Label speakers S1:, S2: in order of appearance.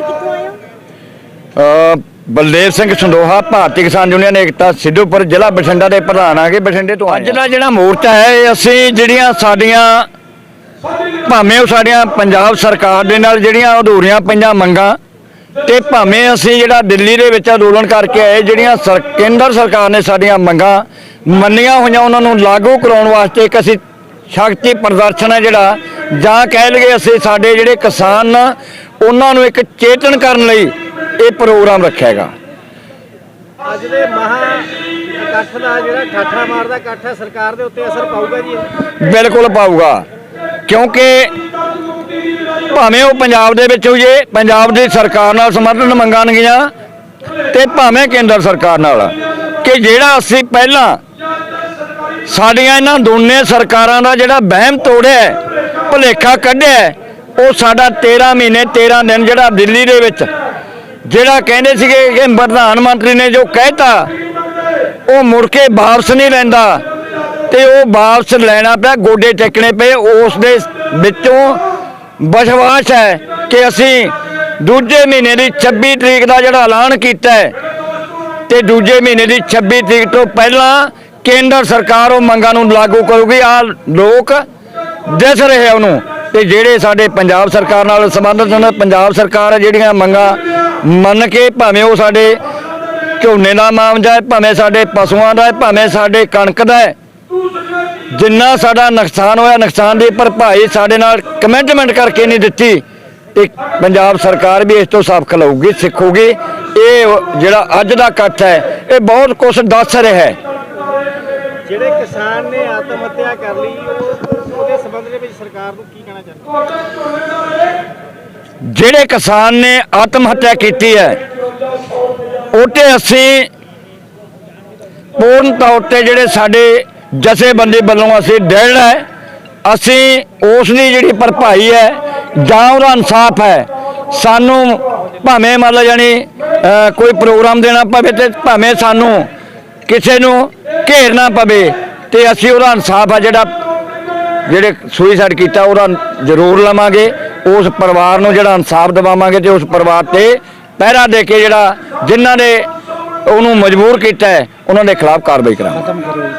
S1: ਤੇ ਕਿੱਥੋਂ ਆਏ ਹੋ?
S2: ਅ, ਬਲਦੇਵ ਸਿੰਘ ਸੰਦੋਹਾ ਭਾਰਤੀ ਕਿਸਾਨ ਯੂਨੀਅਨ ਏਕਤਾ ਸਿੱਧੂਪੁਰ ਜ਼ਿਲ੍ਹਾ ਬਠਿੰਡਾ ਦੇ ਪ੍ਰਧਾਨ ਆਗੇ ਬਠਿੰਡੇ ਤੋਂ ਅੱਜ ਦਾ ਜਿਹੜਾ ਮੋਰਚਾ ਹੈ ਇਹ ਅਸੀਂ ਜਿਹੜੀਆਂ ਸਾਡੀਆਂ ਭਾਵੇਂ ਉਹ ਸਾਡੀਆਂ ਪੰਜਾਬ ਸਰਕਾਰ ਦੇ ਨਾਲ ਜਿਹੜੀਆਂ ਅਧੂਰੀਆਂ ਪਈਆਂ ਮੰਗਾਂ ਤੇ ਭਾਵੇਂ ਅਸੀਂ ਜਿਹੜਾ ਦਿੱਲੀ ਦੇ ਵਿੱਚ ਅੰਦੋਲਨ ਕਰਕੇ ਆਏ ਜਿਹੜੀਆਂ ਸਰ- ਕੇਂਦਰ ਸਰਕਾਰ ਨੇ ਸਾਡੀਆਂ ਮੰਗਾਂ ਮੰਨੀਆਂ ਹੋਈਆਂ ਉਹਨਾਂ ਨੂੰ ਲਾਗੂ ਕਰਾਉਣ ਵਾਸਤੇ ਇੱਕ ਅਸੀਂ ਸ਼ਕਤੀ ਪ੍ਰਦਰਸ਼ਨ ਹੈ ਜਿਹੜਾ ਜਾਂ ਕਹਿ ਲਈਏ ਅਸੀਂ ਸਾਡੇ ਜਿਹੜੇ ਕਿਸਾਨ ਨਾ ਉਹਨਾਂ ਨੂੰ ਇੱਕ ਚੇਤਨ ਕਰਨ ਲਈ ਇਹ ਪ੍ਰੋਗਰਾਮ ਰੱਖਿਆ ਹੈਗਾ
S3: ਅੱਜ ਦੇ ਮਹਾ ਇਕੱਠ ਦਾ ਜਿਹੜਾ ਠਾਠਾ ਮਾਰਦਾ ਇਕੱਠ ਹੈ ਸਰਕਾਰ ਦੇ ਉੱਤੇ ਅਸਰ ਪਾਊਗਾ ਜੀ?
S2: ਬਿਲਕੁਲ ਪਾਊਗਾ ਕਿਉਂਕਿ ਭਾਵੇਂ ਉਹ ਪੰਜਾਬ ਦੇ ਵਿੱਚ ਹੋਈਏ ਪੰਜਾਬ ਦੀ ਸਰਕਾਰ ਨਾਲ ਸਮਰਥਨ ਮੰਗਣਗੀਆਂ ਤੇ ਭਾਵੇਂ ਕੇਂਦਰ ਸਰਕਾਰ ਨਾਲ ਕਿ ਜਿਹੜਾ ਅਸੀਂ ਪਹਿਲਾਂ ਸਾਡੀਆਂ ਇਹਨਾਂ ਦੋਨੇ ਸਰਕਾਰਾਂ ਦਾ ਜਿਹੜਾ ਵਹਿਮ ਤੋੜਿਆ ਭੁਲੇਖਾ ਕੱਢਿਆ ਉਹ ਸਾਡਾ 13 ਮਹੀਨੇ 13 ਦਿਨ ਜਿਹੜਾ ਦਿੱਲੀ ਦੇ ਵਿੱਚ ਜਿਹੜਾ ਕਹਿੰਦੇ ਸੀਗੇ ਕਿ ਪ੍ਰਧਾਨ ਮੰਤਰੀ ਨੇ ਜੋ ਕਹਿਤਾ, ਉਹ ਮੁੜ ਕੇ ਵਾਪਸ ਨਹੀਂ ਲੈਂਦਾ। ਤੇ ਉਹ ਵਾਪਸ ਲੈਣਾ ਪਿਆ, ਗੋਡੇ ਟੇਕਣੇ ਪਏ, ਉਸ ਦੇ ਵਿੱਚੋਂ ਵਿਸ਼ਵਾਸ ਹੈ ਕਿ ਅਸੀਂ ਦੂਜੇ ਮਹੀਨੇ ਦੀ 26 ਤਰੀਕ ਦਾ ਜਿਹੜਾ ਐਲਾਨ ਕੀਤਾ ਹੈ, ਤੇ ਦੂਜੇ ਮਹੀਨੇ ਦੀ 26 ਤਰੀਕ ਤੋਂ ਪਹਿਲਾਂ ਕੇਂਦਰ ਸਰਕਾਰ ਉਹ ਮੰਗਾਂ ਨੂੰ ਲਾਗੂ ਕਰੂਗੀ। ਆ ਲੋਕ ਦਿਸ ਰਹੇ ਆ ਉਹਨੂੰ। ਤੇ ਜਿਹੜੇ ਸਾਡੇ ਪੰਜਾਬ ਸਰਕਾਰ ਨਾਲ ਸੰਬੰਧਿਤ ਹਨ, ਪੰਜਾਬ ਸਰਕਾਰ ਜਿਹੜੀਆਂ ਮੰਗਾਂ ਮੰਨ ਕੇ ਭਾਵੇਂ ਉਹ ਸਾਡੇ ਝੋਨੇ ਦਾ ਮਾਮਲਾ ਹੈ, ਭਾਵੇਂ ਸਾਡੇ ਪਸ਼ੂਆਂ ਦਾ ਹੈ, ਭਾਵੇਂ ਸਾਡੇ ਕਣਕ ਦਾ ਹੈ, ਜਿੰਨਾ ਸਾਡਾ ਨੁਕਸਾਨ ਹੋਇਆ, ਨੁਕਸਾਨ ਦੀ ਭਰਪਾਈ ਸਾਡੇ ਨਾਲ ਕਮਿਟਮੈਂਟ ਕਰਕੇ ਨਹੀਂ ਦਿੱਤੀ, ਤੇ ਪੰਜਾਬ ਸਰਕਾਰ ਵੀ ਇਸ ਤੋਂ ਸਬਕ ਲਊਗੀ ਸਿੱਖੂਗੀ। ਇਹ ਜਿਹੜਾ ਅੱਜ ਦਾ ਇਕੱਠ ਹੈ, ਇਹ ਬਹੁਤ ਕੁਝ ਦੱਸ ਰਿਹਾ ਹੈ।
S3: ਜਿਹੜੇ ਕਿਸਾਨ ਨੇ ਆਤਮ ਹੱਤਿਆ ਕਰ ਲਈ ਉਹ ਉਹਦੇ ਸੰਬੰਧ ਦੇ ਵਿੱਚ ਸਰਕਾਰ ਨੂੰ ਕੀ ਕਹਿਣਾ ਚਾਹੁੰਦੇ
S2: ਜਿਹੜੇ ਕਿਸਾਨ ਨੇ ਆਤਮ ਹੱਤਿਆ ਕੀਤੀ ਹੈ, ਉਹਤੇ ਅਸੀਂ ਪੂਰਨ ਤੌਰ ਤੇ ਜਿਹੜੇ ਸਾਡੇ ਜਥੇਬੰਦੀ ਵੱਲੋਂ ਅਸੀਂ ਡੇਢ ਹੈ, ਅਸੀਂ ਉਸ ਦੀ ਜਿਹੜੀ ਭਰਪਾਈ ਹੈ, ਜਾਂ ਉਹਦਾ ਇਨਸਾਫ ਹੈ, ਸਾਨੂੰ ਭਾਵੇਂ ਮੰਨ ਲਓ ਜਾਣੀ ਕੋਈ ਪ੍ਰੋਗਰਾਮ ਦੇਣਾ ਪਵੇ ਤੇ ਭਾਵੇਂ ਸਾਨੂੰ ਕਿਸੇ ਨੂੰ ਘੇਰਨਾ ਪਵੇ ਤੇ ਅਸੀਂ ਉਹਦਾ ਇਨਸਾਫ ਆ ਜਿਹੜਾ ਜਿਹੜੇ ਸੁਈਸਾਈਡ ਕੀਤਾ ਉਹਦਾ ਜ਼ਰੂਰ ਲਵਾਂਗੇ, ਉਸ ਪਰਿਵਾਰ ਨੂੰ ਜਿਹੜਾ ਇਨਸਾਫ ਦਿਵਾਵਾਂਗੇ ਤੇ ਉਸ ਪਰਿਵਾਰ ਤੇ ਪਹਿਰਾ ਦੇ ਕੇ ਜਿਹੜਾ ਜਿਨ੍ਹਾਂ ਨੇ ਉਹਨੂੰ ਮਜਬੂਰ ਕੀਤਾ ਹੈ, ਉਹਨਾਂ ਦੇ ਖਿਲਾਫ ਕਾਰਵਾਈ ਕਰਾਂਗੇ।